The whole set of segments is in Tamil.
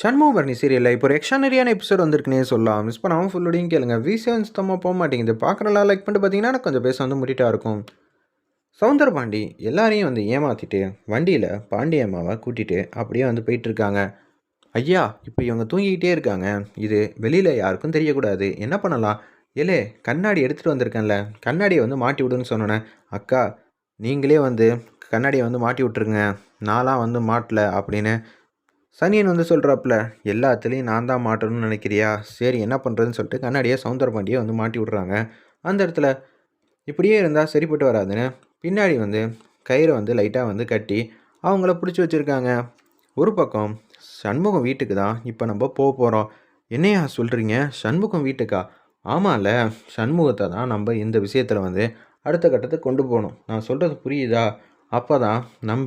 சண்முகபரணி சீரியலில் இப்போ ஒரு எக்ஸ்ட்ரானரியான எபிசோட் வந்திருக்குனே சொல்லலாம். மிஸ் பண்ணாமல் ஃபுல்லோடையும் கேளுங்க. வி செவன் சுத்தமாக போக மாட்டேங்குது. பார்க்குறலாம் லைக் பண்ணிட்டு பார்த்தீங்கன்னா கொஞ்சம் பேச வந்து முட்டிட்டா இருக்கும். சவுந்தர பாண்டி எல்லாரையும் வந்து ஏமாற்றிட்டு வண்டியில் பாண்டியம்மாவை கூட்டிகிட்டு அப்படியே வந்து போயிட்டுருக்காங்க ஐயா இப்போ இவங்க தூங்கிக்கிட்டே இருக்காங்க. இது வெளியில் யாருக்கும் தெரியக்கூடாது. என்ன பண்ணலாம்? ஏலே கண்ணாடி எடுத்துகிட்டு வந்திருக்கேன்ல. கண்ணாடியை வந்து மாட்டி விடுன்னு சொன்னோன்னே அக்கா நீங்களே வந்து கண்ணாடியை வந்து மாட்டி விட்ருங்க நான்லாம் வந்து மாட்டல அப்படின்னு சனியன் வந்து சொல்கிறாப்புல எல்லாத்துலேயும் நான் தான் மாட்டணும்னு நினைக்கிறியா? சரி என்ன பண்ணுறதுன்னு சொல்லிட்டு கண்ணாடியை சவுந்தர பாண்டியை வந்து மாட்டி விட்றாங்க. அந்த இடத்துல இப்படியே இருந்தால் சரிப்பட்டு வராதுன்னு பின்னாடி வந்து கயிறை வந்து லைட்டாக வந்து கட்டி அவங்கள பிடிச்சி வச்சுருக்காங்க. ஒரு பக்கம் சண்முகம் வீட்டுக்கு தான் இப்போ நம்ம போக போகிறோம் என்னையா சொல்கிறீங்க சண்முகம் வீட்டுக்கா? ஆமாம்ல சண்முகத்தை தான் நம்ம இந்த விஷயத்தில் வந்து அடுத்த கட்டத்துக்கு கொண்டு போகணும். நான் சொல்கிறது புரியுதா? அப்போ தான் நம்ம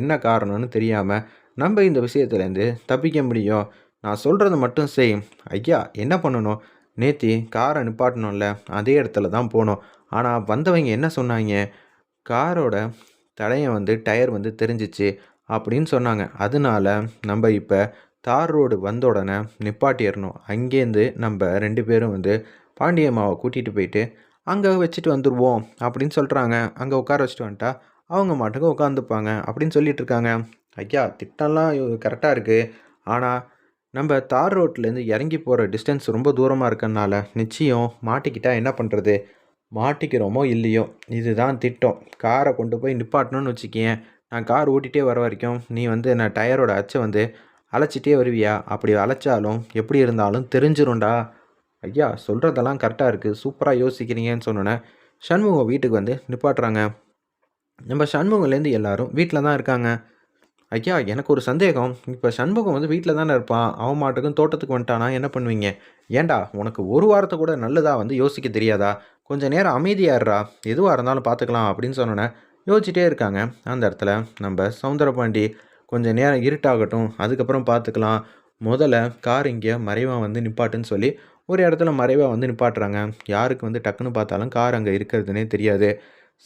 என்ன காரணம்னு தெரியாமல் நம்ம இந்த விஷயத்துலேருந்து தப்பிக்க முடியும். நான் சொல்கிறத மட்டும் செய் ஐயா என்ன பண்ணணும்? நேத்தி காரை நிப்பாட்டணும்ல. அதே இடத்துல தான் போனோம் ஆனால் வந்தவங்க என்ன சொன்னாங்க? காரோட தடையை வந்து டயர் வந்து தெரிஞ்சிச்சு அப்படின்னு சொன்னாங்க. அதனால நம்ம இப்போ தார் ரோடு வந்த உடனே நிப்பாட்டிடணும். அங்கேருந்து நம்ம ரெண்டு பேரும் வந்து பாண்டியம்மாவை கூட்டிகிட்டு போயிட்டு அங்கே வச்சுட்டு வந்துடுவோம் அப்படின்னு சொல்கிறாங்க அங்கே உட்கார வச்சுட்டு வந்துட்டா அவங்க மாட்டுக்கு உட்காந்துப்பாங்க அப்படின்னு சொல்லிட்டு இருக்காங்க ஐயா திட்டம்லாம் கரெக்டாக இருக்குது ஆனால் நம்ம தார் ரோட்லேருந்து இறங்கி போகிற டிஸ்டன்ஸ் ரொம்ப தூரமாக இருக்கனால நிச்சயம் மாட்டிக்கிட்டால் என்ன பண்ணுறது மாட்டிக்கிறோமோ இல்லையோ? இதுதான் திட்டம். காரை கொண்டு போய் நிப்பாட்டணும்னு வச்சுக்கேன். நான் கார் ஓட்டிகிட்டே வர வரைக்கும் நீ வந்து என்ன டயரோட அச்சை வந்து அழைச்சிட்டே வருவியா? அப்படி அழைச்சாலும் எப்படி இருந்தாலும் தெரிஞ்சிரும்டா. ஐயா சொல்கிறதெல்லாம் கரெக்டாக இருக்குது சூப்பராக யோசிக்கிறீங்கன்னு சொன்னோன்னே சண்முகம் வீட்டுக்கு வந்து நிப்பாட்டுறாங்க. நம்ம சண்முகம்லேருந்து எல்லாரும் வீட்டில் தான் இருக்காங்க. ஐயா எனக்கு ஒரு சந்தேகம். இப்போ சண்முகம் வந்து வீட்டில் தானே இருப்பான். அவன் மாட்டுக்கும் தோட்டத்துக்கு வந்துட்டானா? என்ன பண்ணுவீங்க? ஏன்டா உனக்கு ஒரு வாரத்தை கூட நல்லதா வந்து யோசிக்க தெரியாதா? கொஞ்சம் நேரம் அமைதியாடுறா எதுவாக இருந்தாலும் பார்த்துக்கலாம் அப்படின்னு சொன்னோன்னே யோசிச்சிட்டே இருக்காங்க. அந்த இடத்துல நம்ம சவுந்தரபாண்டி கொஞ்சம் நேரம் இருட்டாகட்டும். அதுக்கப்புறம் பார்த்துக்கலாம் முதல்ல கார் இங்கே மறைவாக வந்து நிப்பாட்டுன்னு சொல்லி ஒரு இடத்துல மறைவாக வந்து நிப்பாட்டுறாங்க. யாருக்கு வந்து டக்குன்னு பார்த்தாலும் கார் அங்கே இருக்கிறதுனே தெரியாது.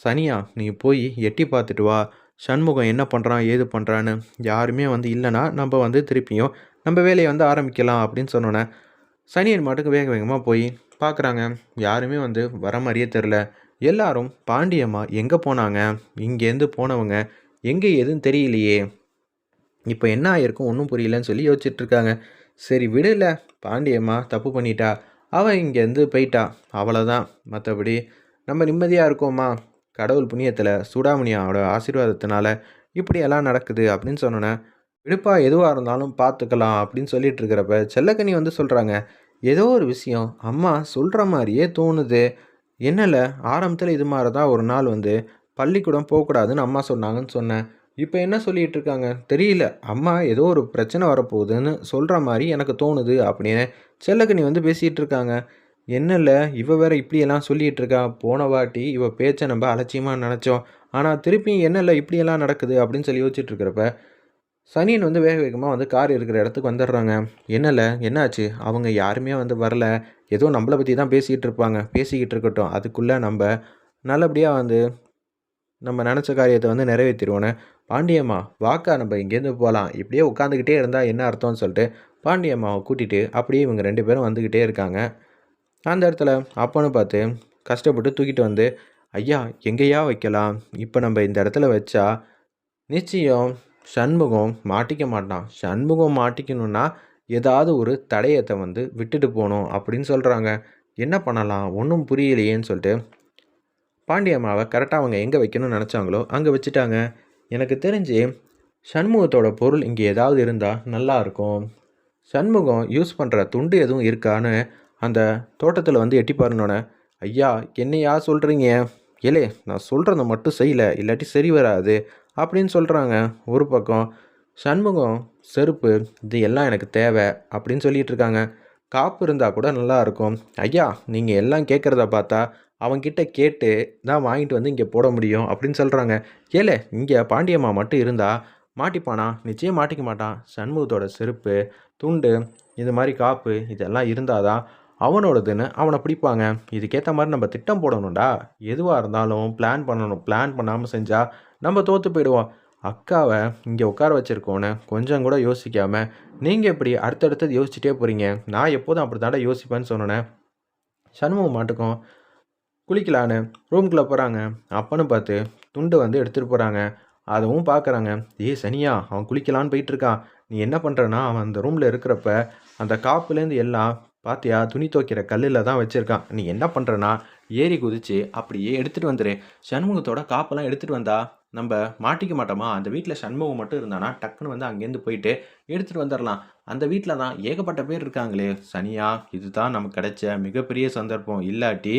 சனியா நீ போய் எட்டி பார்த்துட்டு வா. சண்முகம் என்ன பண்ணுறான் ஏது பண்ணுறான்னு யாருமே வந்து இல்லைன்னா நம்ம வந்து திருப்பியும் நம்ம வேலையை வந்து ஆரம்பிக்கலாம் அப்படின்னு சொன்னோன்னே சனியன் மாட்டுக்கு வேக வேகமாக போய் பார்க்குறாங்க. யாருமே வந்து வர மாதிரியே தெரில எல்லாரும் பாண்டியம்மா எங்கே போனாங்க? இங்கேருந்து போனவங்க எங்கே எதுவும் தெரியலையே. இப்போ என்ன ஆயிருக்கும் ஒன்றும் புரியலன்னு சொல்லி யோசிச்சுட்ருக்காங்க சரி விடல பாண்டியம்மா தப்பு பண்ணிட்டா. அவள் இங்கேருந்து போயிட்டா. அவ்வளோதான் மற்றபடி நம்ம நிம்மதியாக இருக்கோமா? கடவுள் புண்ணியத்தில் சூடாமணியாவோட ஆசீர்வாதத்தினால இப்படியெல்லாம் நடக்குது அப்படின்னு சொன்னோன்னே விடுப்பா எதுவாக இருந்தாலும் பார்த்துக்கலாம் அப்படின்னு சொல்லிட்டு இருக்கிறப்ப செல்லக்கனி வந்து சொல்கிறாங்க ஏதோ ஒரு விஷயம் அம்மா சொல்கிற மாதிரியே தோணுது. என்னல ஆரம்பத்தில் இது மாதிரி தான் ஒரு நாள் வந்து பள்ளிக்கூடம் போகக்கூடாதுன்னு அம்மா சொன்னாங்கன்னு சொன்னேன். இப்போ என்ன சொல்லிகிட்டு இருக்காங்க தெரியல அம்மா ஏதோ ஒரு பிரச்சனை வரப்போகுதுன்னு சொல்கிற மாதிரி எனக்கு தோணுது அப்படின்னு செல்லக்கனி வந்து பேசிகிட்டு இருக்காங்க என்னல்ல இவ வேற இப்படியெல்லாம் சொல்லிட்டு இருக்கா போன வாட்டி இவ பேச்சை நம்ம அலட்சியமாக நினச்சோம். ஆனால் திருப்பி என்னல்ல இப்படியெல்லாம் நடக்குது அப்படின்னு சொல்லி யோசிச்சுட்டு இருக்கிறப்ப சனியன் வந்து வேக வேகமாக வந்து கார் இருக்கிற இடத்துக்கு வந்துடுறாங்க. என்னல என்னாச்சு? அவங்க யாருமே வந்து வரல. ஏதோ நம்மளை பற்றி தான் பேசிக்கிட்டு இருப்பாங்க பேசிக்கிட்டு இருக்கட்டும் அதுக்குள்ளே நம்ம நல்லபடியாக வந்து நம்ம நினச்ச காரியத்தை வந்து நிறைவேற்றிடுவோன்னு பாண்டியம்மா வாக்கா நம்ம இங்கேருந்து போகலாம் இப்படியே உட்காந்துக்கிட்டே இருந்தால் என்ன அர்த்தம்னு சொல்லிட்டு பாண்டியம்மாவை கூட்டிகிட்டு அப்படியே இவங்க ரெண்டு பேரும் வந்துக்கிட்டே இருக்காங்க. அந்த இடத்துல அப்பன்னு பார்த்து கஷ்டப்பட்டு தூக்கிட்டு வந்து ஐயா எங்கேயா வைக்கலாம்? இப்போ நம்ம இந்த இடத்துல வச்சா நிச்சயம் சண்முகம் மாட்டிக்க மாட்டான். சண்முகம் மாட்டிக்கணும்னா ஏதாவது ஒரு தடயத்தை வந்து விட்டுட்டு போகணும் அப்படின்னு சொல்கிறாங்க என்ன பண்ணலாம்? ஒன்றும் புரியலையேன்னு சொல்லிட்டு பாண்டியம்மாவை கரெக்டாக அவங்க எங்கே வைக்கணும்னு நினச்சாங்களோ அங்கே வச்சுட்டாங்க. எனக்கு தெரிஞ்சு சண்முகத்தோட பொருள் இங்கே ஏதாவது இருந்தால் நல்லாயிருக்கும் சண்முகம் யூஸ் பண்ணுற துண்டு எதுவும் இருக்கான்னு அந்த தோட்டத்தில் வந்து எட்டி பாருனோடனே ஐயா என்னையா சொல்கிறீங்க ஏலே நான் சொல்கிறத மட்டும் செய்யலை இல்லாட்டி சரி வராது அப்படின்னு சொல்கிறாங்க ஒரு பக்கம். சண்முகம் செருப்பு இது எல்லாம் எனக்கு தேவை அப்படின்னு சொல்லிட்டு இருக்காங்க. காப்பு இருந்தால் கூட நல்லா இருக்கும். ஐயா நீங்கள் எல்லாம் கேட்குறத பார்த்தா அவங்கிட்ட கேட்டு தான் வாங்கிட்டு வந்து இங்கே போட முடியும் அப்படின்னு சொல்கிறாங்க ஏலே இங்கே பாண்டியம்மா மட்டும் இருந்தால் மாட்டிப்பானா? நிச்சயம் மாட்டிக்க மாட்டான். சண்முகத்தோட செருப்பு துண்டு இது மாதிரி காப்பு இதெல்லாம் இருந்தால் தான் அவனோடதுன்னு அவனை பிடிப்பாங்க. இதுக்கேற்ற மாதிரி நம்ம திட்டம் போடணும்டா. எதுவாக இருந்தாலும் பிளான் பண்ணணும். பிளான் பண்ணாமல் செஞ்சால் நம்ம தோற்று போயிடுவோம். அக்காவை இங்கே உட்கார வச்சுருக்கோன்னு கொஞ்சம் கூட யோசிக்காமல் நீங்கள் எப்படி அடுத்தடுத்தது யோசிச்சுட்டே போகிறீங்க நான் எப்போதும் அப்படி தாண்டா யோசிப்பேன்னு சொன்னேன். சண்முகம் மாட்டுக்கும் குளிக்கலான்னு ரூம்குள்ளே போகிறாங்க அப்பன்னு பார்த்து துண்டு வந்து எடுத்துகிட்டு போகிறாங்க அதுவும் பார்க்குறாங்க ஏ சனியா அவன் குளிக்கலான்னு போயிட்டுருக்கான் நீ என்ன பண்ணுறனா அவன் அந்த ரூமில் இருக்கிறப்ப அந்த காப்புலேருந்து எல்லாம் பாத்தியா துணி துவைக்கிற கல்லில் தான் வச்சுருக்கான். நீ என்ன பண்ணுறனா ஏறி குதிச்சு அப்படியே எடுத்துகிட்டு வந்துடு சண்முகத்தோட காப்பெல்லாம் எடுத்துகிட்டு வந்தா நம்ம மாட்டிக்க மாட்டோமா? அந்த வீட்டில் சண்முகம் மட்டும் இருந்தானா டக்குன்னு வந்து அங்கேருந்து போயிட்டு எடுத்துகிட்டு வந்துடலாம் அந்த வீட்டில் தான் ஏகப்பட்ட பேர் இருக்காங்களே. சனியா இதுதான் நமக்கு கிடைச்ச மிகப்பெரிய சந்தர்ப்பம். இல்லாட்டி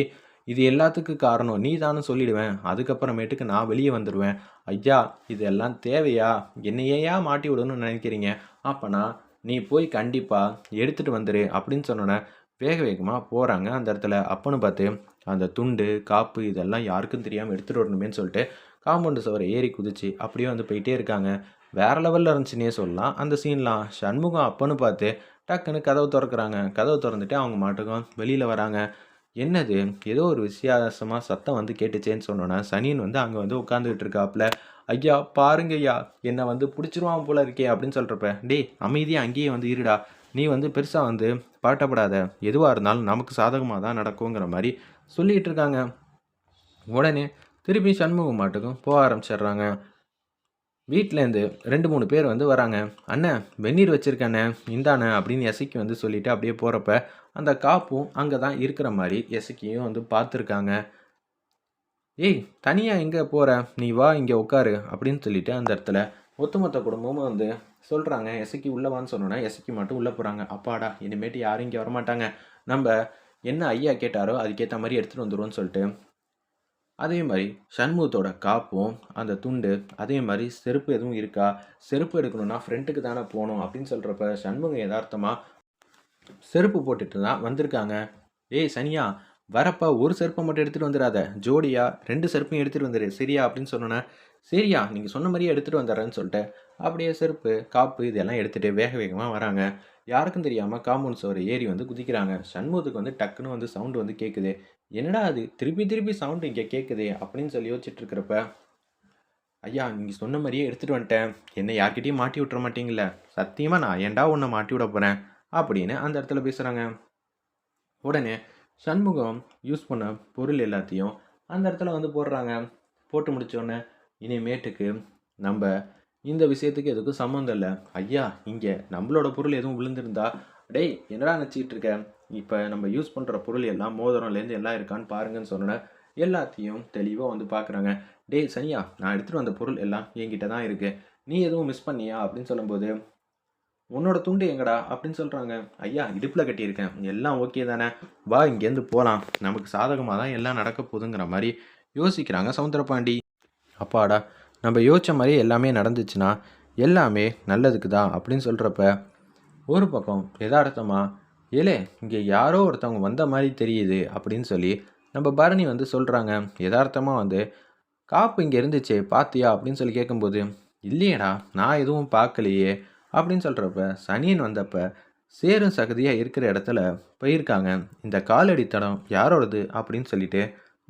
இது எல்லாத்துக்கும் காரணம். நீ தானே சொல்லிடுவேன். அதுக்கப்புறமேட்டுக்கு நான் வெளியே வந்துடுவேன் ஐயா இதெல்லாம் தேவையா? என்னையா மாட்டி விடணும்னு நினைக்கிறீங்க? அப்போனா நீ போய் கண்டிப்பாக எடுத்துகிட்டு வந்துரு அப்படின்னு சொன்னோன்னே வேக வேகமாக போகிறாங்க அந்த இடத்துல. அப்பன்னு பார்த்து அந்த துண்டு காப்பு இதெல்லாம் யாருக்கும் தெரியாமல் எடுத்துகிட்டு வரணுமேன்னு சொல்லிட்டு காம்பவுண்டு சுவரை ஏறி குதிச்சு அப்படியே வந்து போயிட்டே இருக்காங்க. வேறு லெவலில் இருந்துச்சுன்னே சொல்லலாம். அந்த சீன்லாம் சண்முகம் அப்பன்னு பார்த்து டக்குன்னு கதவு திறக்கிறாங்க. கதவு திறந்துட்டு அவங்க மாட்டுக்கும் வெளியில் வராங்க. என்னது? ஏதோ ஒரு வித்தியாசமாக சத்தம் வந்து கேட்டுச்சேன்னு சொன்னோன்னா சனியன் வந்து அங்கே வந்து உட்காந்துக்கிட்டு இருக்காப்புல ஐயா பாருங்க ஐயா என்னை வந்து பிடிச்சிருவான் போல இருக்கே அப்படின்னு சொல்கிறப்ப டேய் அமைதியாக அங்கேயே வந்து இருடா. நீ வந்து பெருசாக வந்து பாட்டப்படாத எதுவாக இருந்தாலும் நமக்கு சாதகமாக தான் நடக்குங்கிற மாதிரி சொல்லிகிட்டு இருக்காங்க. உடனே திருப்பி சண்முகம் மாட்டுக்கும் போக ஆரம்பிச்சிடுறாங்க. வீட்டிலேருந்து ரெண்டு மூணு பேர் வந்து வராங்க. அண்ணன் வெந்நீர் வச்சுருக்கண்ணே. இந்தாண்ணே அப்படின்னு எசைக்கு வந்து சொல்லிவிட்டு அப்படியே போகிறப்ப அந்த காப்பும் அங்கே தான் இருக்கிற மாதிரி எசக்கியும் வந்து பார்த்துருக்காங்க. ஏய் தனியாக எங்கே போகிற நீ வா இங்கே உட்காரு அப்படின்னு சொல்லிட்டு அந்த இடத்துல ஒத்துமொத்த குடும்பமும் வந்து சொல்கிறாங்க எசக்கி உள்ளவான்னு சொன்னோன்னா எசக்கி மட்டும் உள்ளே போகிறாங்க அப்பாடா இனிமேட்டு யாரும் இங்கே வரமாட்டாங்க. நம்ம என்ன ஐயா கேட்டாரோ அதுக்கேற்ற மாதிரி எடுத்துகிட்டு வந்துடுவோம்னு சொல்லிட்டு. அதே மாதிரி சண்முகத்தோட காப்பும் அந்த துண்டு அதே மாதிரி செருப்பு எதுவும் இருக்கா? செருப்பு எடுக்கணும்னா ஃப்ரெண்ட்டுக்கு தானே போகணும் அப்படின்னு சொல்கிறப்ப சண்முகம் யதார்த்தமாக செருப்பு போட்டுட்டு தான் வந்திருக்காங்க. ஏய் சனியா வரப்பா ஒரு செருப்பை மட்டும் எடுத்துகிட்டு வந்துடாத. ஜோடியா ரெண்டு செருப்பையும் எடுத்துகிட்டு வந்துடு சரியா? அப்படின்னு சொன்னோன்னே சரியா நீங்கள் சொன்ன மாதிரியே எடுத்துகிட்டு வந்துடுறேன்னு சொல்லிட்டு அப்படியே செருப்பு காப்பு இதெல்லாம் எடுத்துகிட்டு வேக வேகமாக வராங்க. யாருக்கும் தெரியாமல் காம்பவுண்ட் சோறு ஏறி வந்து குதிக்கிறாங்க. சண்முகத்துக்கு வந்து டக்குன்னு வந்து சவுண்டு வந்து கேட்குது என்னடா அது? திருப்பி திருப்பி சவுண்டு இங்கே கேட்குது அப்படின்னு சொல்லி யோசிச்சுட்டு இருக்கிறப்ப ஐயா நீங்கள் சொன்ன மாதிரியே எடுத்துகிட்டு வந்துட்டேன். என்னை யார்கிட்டையும் மாட்டி விட்டுற மாட்டீங்களே சத்தியமாக நான் ஏன்டா உன்னை மாட்டி விட போகிறேன் அப்படின்னு அந்த இடத்துல பேசுகிறாங்க உடனே சண்முகம் யூஸ் பண்ண பொருள் எல்லாத்தையும் அந்த இடத்துல வந்து போடுறாங்க. போட்டு முடித்தோடனே இனிமேட்டுக்கு நம்ம இந்த விஷயத்துக்கு எதுக்கும் சம்மந்தம் இல்லை. ஐயா இங்கே நம்மளோட பொருள் எதுவும் விழுந்திருந்தா டேய் என்னடா நினச்சிக்கிட்டு இருக்க? இப்போ நம்ம யூஸ் பண்ணுற பொருள் எல்லாம் மோதிரம்லேருந்து எல்லாம் இருக்கான்னு பாருங்கன்னு சொன்னோன்னே எல்லாத்தையும் தெளிவாக வந்து பார்க்குறாங்க டேய் சனியா நான் எடுத்துகிட்டு வந்த பொருள் எல்லாம் என்கிட்ட தான் இருக்குது நீ எதுவும் மிஸ் பண்ணியா? அப்படின்னு சொல்லும்போது உன்னோட துண்டு எங்கடா? அப்படின்னு சொல்கிறாங்க ஐயா இடுப்பில் கட்டியிருக்கேன். எல்லாம் ஓகே தானே? வா இங்கேருந்து போகலாம் நமக்கு சாதகமாக தான் எல்லாம் நடக்க போகுதுங்கிற மாதிரி யோசிக்கிறாங்க சவுந்தரபாண்டி. அப்பாடா நம்ம யோசித்த மாதிரி எல்லாமே நடந்துச்சுன்னா எல்லாமே நல்லதுக்கு தான் அப்படின்னு சொல்கிறப்ப ஒரு பக்கம் எதார்த்தமாக ஏலே இங்கே யாரோ ஒருத்தவங்க வந்த மாதிரி தெரியுது அப்படின்னு சொல்லி நம்ம பரணி வந்து சொல்கிறாங்க எதார்த்தமாக வந்து காப்பு இங்கே இருந்துச்சே பார்த்தியா அப்படின்னு சொல்லி கேட்கும்போது இல்லையேடா நான் எதுவும் பார்க்கலையே. அப்படின்னு சொல்கிறப்ப சனியன் வந்தப்ப சேரும் சகதியாக இருக்கிற இடத்துல போயிருக்காங்க. இந்த காலடி தடம் யாரோடது அப்படின்னு சொல்லிட்டு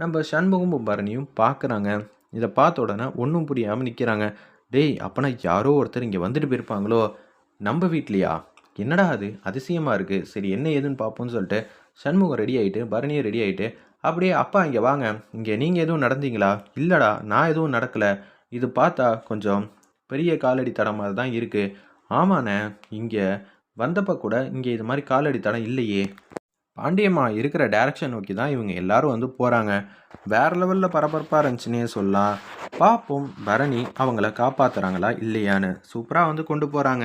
நம்ம சண்முகம் பரணியும் பார்க்குறாங்க இதை பார்த்த உடனே ஒன்றும் புரியாமல் நிற்கிறாங்க டேய் அப்போனா யாரோ ஒருத்தர் இங்கே வந்துட்டு போயிருப்பாங்களோ? நம்ம வீட்லையா? என்னடா அது? அதிசயமாக இருக்குது சரி என்ன ஏதுன்னு பார்ப்போம்னு சொல்லிட்டு சண்முகம் ரெடி ஆகிட்டு பரணியும் ரெடி ஆகிட்டு அப்படியே அப்பா இங்கே வாங்க. இங்கே நீங்கள் எதுவும் நடந்தீங்களா? இல்லைடா நான் எதுவும் நடக்கலை. இது பார்த்தா கொஞ்சம் பெரிய காலடி தடம் மாதிரி தான் இருக்குது ஆமாண்ணே இங்கே வந்தப்போ கூட இங்கே இது மாதிரி காலடி தடம் இல்லையே. பாண்டியம்மா இருக்கிற டேரக்ஷன் நோக்கி தான் இவங்க எல்லாரும் வந்து போகிறாங்க வேற லெவலில் பரபரப்பாக இருந்துச்சுன்னே சொல்லலாம். பார்ப்போம் பரணி அவங்கள காப்பாற்றுறாங்களா இல்லையான்னு சூப்பராக வந்து கொண்டு போகிறாங்க